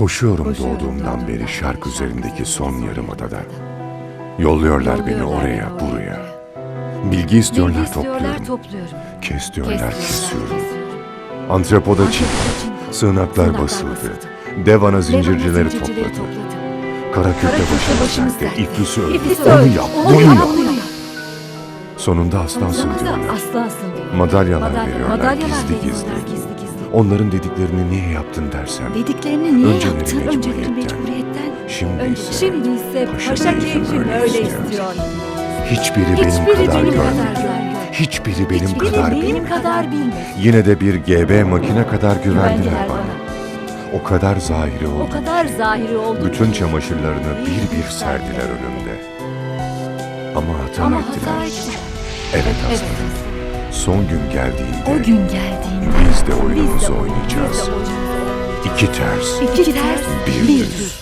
Koşuyorum doğduğumdan beri şark üzerindeki son yarımadada. Yolluyorlar beni oraya, buraya. Bilgi istiyorlar, Bilgi istiyorlar, topluyorum. topluyorum. Kes diyorlar, kesiyorum. Antropoda Çin, sığınaklar basıldı. Devana zincircileri topladı. Karakürte başımız dertte. İflisi öldü. Onu yap, bunu yap. Sonunda aslansın diyorlar. Madalyalar Madalya- veriyorlar gizli gizli. Onların dediklerini niye yaptın dersem. Dediklerini niye Önceleri yaptın? Önceleri mecburiyetten. Şimdi Önce- ise Şimdi ise paşa paşa keyfim öyle öyle istiyor. istiyor. hiçbiri benim Hiçbiri kadar benim kadar görmedi. Hiçbiri benim Hiçbiri kadar benim bilmedi. kadar bilmedi. Yine de bir GB makine kadar güvendiler bana. bana. O kadar zahiri oldu. O kadar zahiri oldu. Bütün çamaşırlarını bir bir serdiler önümde. Ama hata Ama ettiler. hata ettiler. Evet Evet. aslında. Son gün geldiğinde O gün geldiğinde biz de biz oyunumuzu de oynayacağız. biz de oyunumuzu İki ters. İki ters, bir bir düz. düz.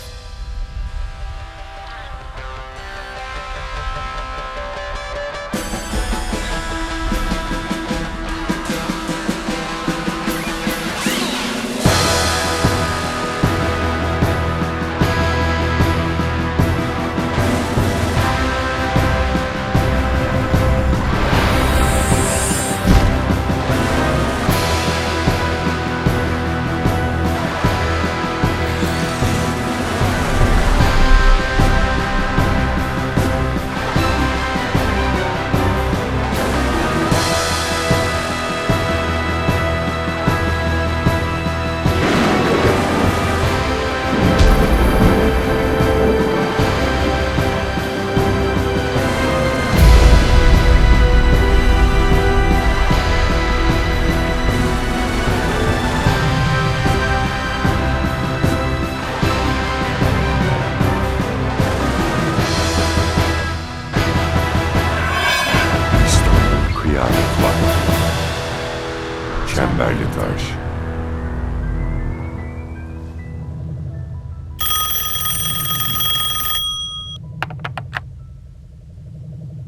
Çemberli taş.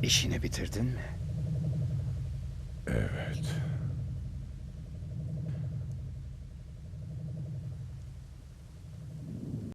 İşini bitirdin mi? Evet.